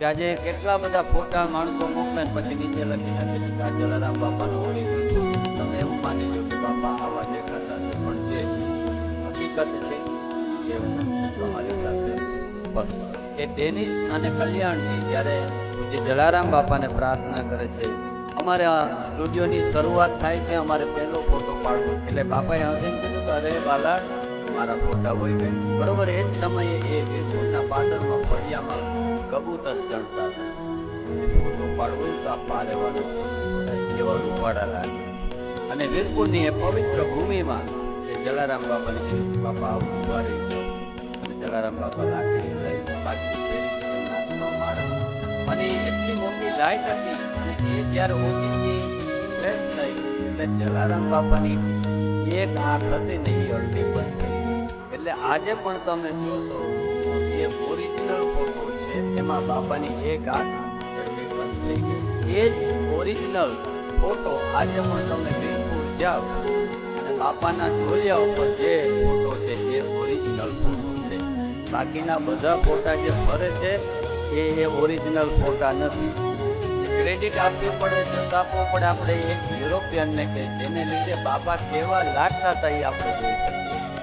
કે આજે કેટલા બધા ફોટા માણસો મોકલે પછી નીચે લખી નાખે છે જલારામ બાપાનો ઓરિજિનલ તમે એવું માની લો કે બાપા આવા દેખાતા છે, પણ જે હકીકત છે એ તમારી સાથે એ તેની અને કલ્યાણની જ્યારે જે જલારામ બાપાને પ્રાર્થના કરે છે, અમારે આ સ્ટુડિયોની શરૂઆત થાય છે, અમારે પહેલો ફોટો પાડવો. એટલે બાપાએ હસીને કીધું કે અરે બાલા મારા ફોટા હોય ગયા બરોબર, એ જ સમયે એ વીરપુરના પાદરમાં ફળિયામાં કબૂતર ચણતા ફોટો અને વીરપુરની એ પવિત્ર ભૂમિમાં એ જલારામ બાપાની બાપા, આવું દ્વારે અને જલારામ બાપા લાકડી લઈ માળા. અને એટલી મોટી લાઈટ હતી એ જ્યારે ઓછી ફ્લેશ થઈ એટલે જલારામ બાપાની એક આંખ હતી ને એ અડધી બંધ થઈ એટલે આજે પણ તમે જોશો એ ઓરિજિનલ છે એમાં બાપાની એક આંખ એ જ ઓરિજિનલ ફોટો આજે પણ તમે બિલકુલ જાઓ અને બાપાના જોયા ઉપર જે ફોટો છે એ ઓરિજિનલ ફોટો છે. બાકીના બધા ફોટા જે ફરે છે, એ એ ઓરિજિનલ ફોટા નથી. ક્રેડિટ આપવી પડે, જત આપવું પડે, આપણે એક યુરોપિયનને કે જેને લીધે બાપા કેવા લાગતા હતા એ આપણે જોઈ શકીએ.